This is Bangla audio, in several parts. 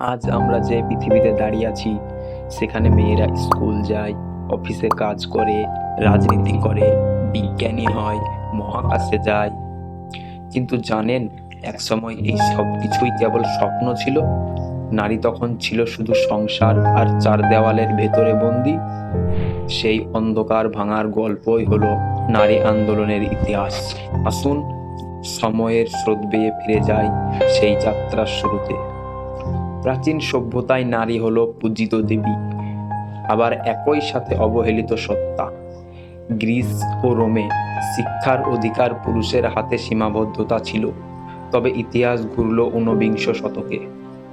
আজ আমরা যে পৃথিবীতে দাঁড়িয়ে আছি, সেখানে মেয়েরা স্কুল যায়, অফিসে কাজ করে, রাজনীতি করে, বিজ্ঞানী হয়, মহাকাশে যায়। কিন্তু জানেন, একসময় এই সব কিছুই কেবল স্বপ্ন ছিল? নারী তখন ছিল শুধু সংসার আর চার দেওয়ালের ভেতরে বন্দি। সেই অন্ধকার ভাঙার গল্পই হলো নারী আন্দোলনের ইতিহাস। আসুন, সময়ের স্রোত বেয়ে ফিরে যায় সেই যাত্রার শুরুতে। প্রাচীন সভ্যতায় নারী হলো পূজিত দেবী, আবার একই সাথে অবহেলিত সত্তা। গ্রিস ও রোমে শিক্ষার অধিকার পুরুষের হাতে সীমাবদ্ধতা ছিল, তবে ইতিহাস ঘুরল ঊনবিংশ শতকে।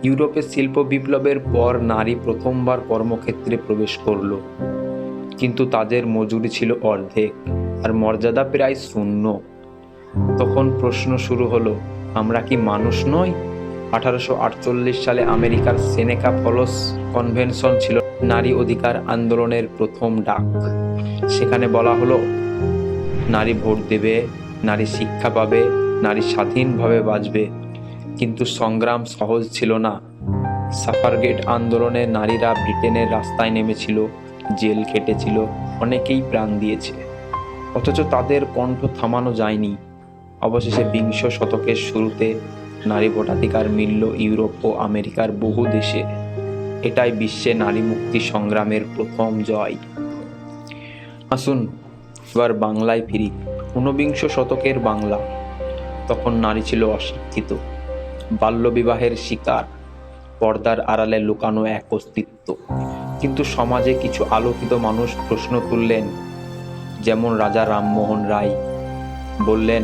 ইউরোপে শিল্প বিপ্লবের পর নারী প্রথমবার কর্মক্ষেত্রে প্রবেশ করল, কিন্তু তাদের মজুরি ছিল অর্ধেক আর মর্যাদা প্রায় শূন্য। তখন প্রশ্ন শুরু হলো, আমরা কি মানুষ নই? আঠারোশো আটচল্লিশ সালে আমেরিকার সেনেকা ফলস কনভেনশন ছিল নারী অধিকার আন্দোলনের প্রথম ডাক। সেখানে বলা হলো, নারী ভোট দেবে, নারী শিক্ষা পাবে, নারী স্বাধীনভাবে বাঁচবে। কিন্তু সংগ্রাম সহজ ছিল না। সাফারগেট আন্দোলনে নারীরা ব্রিটেনের রাস্তায় নেমেছিল, জেল খেটেছিল, অনেকেই প্রাণ দিয়েছে। অথচ তাদের কণ্ঠ থামানো যায়নি। অবশেষে বিংশ শতকের শুরুতে নারী ভোটাধিকার মিলল ইউরোপ ও আমেরিকার বহু দেশে। এটাই বিশ্বে নারী মুক্তি সংগ্রামের প্রথম জয়। আসুন, এবার বাংলায় ফিরি। ঊনবিংশ শতকের বাংলা। তখন নারী ছিল অশিক্ষিত। বাল্যবিবাহের শিকার। পর্দার আড়ালে লুকানো এক অস্তিত্ব। কিন্তু সমাজে কিছু আলোকিত মানুষ প্রশ্ন তুললেন, যেমন রাজা রামমোহন রায়। বললেন,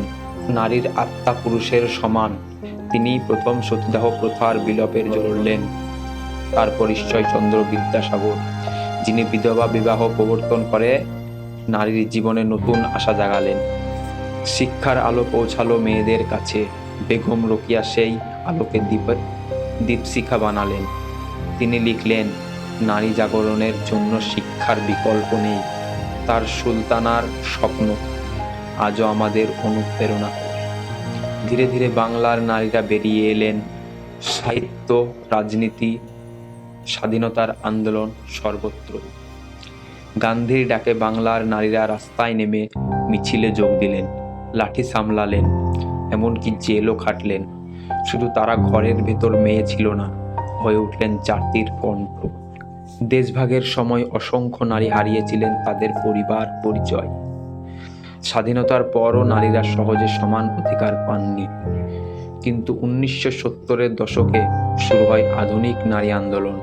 নারীর আত্মা পুরুষের সমান। তিনি প্রথম সতীদাহ প্রথার বিলোপের জড়লেন তারপর ঈশ্বরচন্দ্র বিদ্যাসাগর, যিনি বিধবা বিবাহ প্রবর্তন করে নারীর জীবনে নতুন আশা জাগালেন। শিক্ষার আলো পৌঁছালো মেয়েদের কাছে। বেগম রোকিয়া সেই আলোকে দীপ, দীপশিখা বানালেন। তিনি লিখলেন, নারী জাগরণের জন্য শিক্ষার বিকল্প নেই। তার সুলতানার স্বপ্ন। আজও আমাদের অনুপ্রেরণা। ধীরে ধীরে বাংলার নারীরা বেরিয়ে এলেন। সাহিত্য, রাজনীতি, স্বাধীনতার আন্দোলন সর্বত্র। গান্ধীর ডাকে বাংলার নারীরা রাস্তায় নেমে মিছিলে যোগ দিলেন, লাঠি সামলালেন, এমনকি জেলও খাটলেন। শুধু তারা ঘরের ভেতর মেয়ে ছিল না, হয়ে উঠলেন জাতির কণ্ঠ। দেশভাগের সময় অসংখ্য নারী হারিয়েছিলেন তাদের পরিবার পরিচয়। স্বাধীনতার পরও নারীরা সহজে সমান অধিকার পাননি। কিন্তু উনিশশো সত্তরের দশকে শুরু হয় আধুনিক নারী আন্দোলন।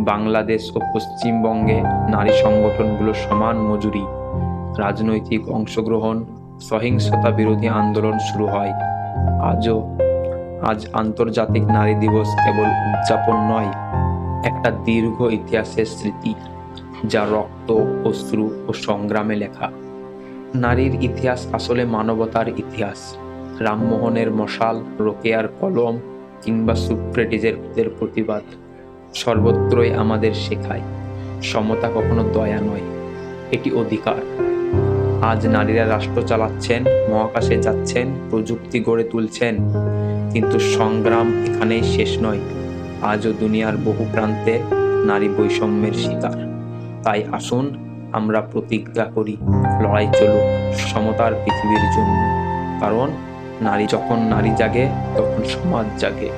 বাংলাদেশ ও পশ্চিমবঙ্গে নারী সংগঠনগুলো সমান মজুরি, রাজনৈতিক অংশগ্রহণ, সহিংসতা বিরোধী আন্দোলন শুরু হয়। আজও, আজ আন্তর্জাতিক নারী দিবস কেবল উদযাপন নয়, একটা দীর্ঘ ইতিহাসের স্মৃতি, যা রক্ত, অশ্রু ও সংগ্রামে লেখা। নারীর ইতিহাস আসলে মানবতার ইতিহাস। রামমোহনের মশাল, রোকেয়ার কলম কিংবা সুপ্রেটিজের প্রতিবাদ সর্বত্রই আমাদের শেখায়। সমতা কখনো দয়া নয়, এটি অধিকার। আজ নারীরা রাষ্ট্র চালাচ্ছেন, মহাকাশে যাচ্ছেন, প্রযুক্তি গড়ে তুলছেন, কিন্তু সংগ্রাম এখানেই শেষ নয়। আজও দুনিয়ার বহু প্রান্তে নারী বৈষম্যের শিকার। তাই আসুন আমরা প্রতিজ্ঞা করি, লড়াই চলুক, সমতার পৃথিবীর জন্য। কারণ, নারী যখন নারী জাগে, তখন সমাজ জাগে।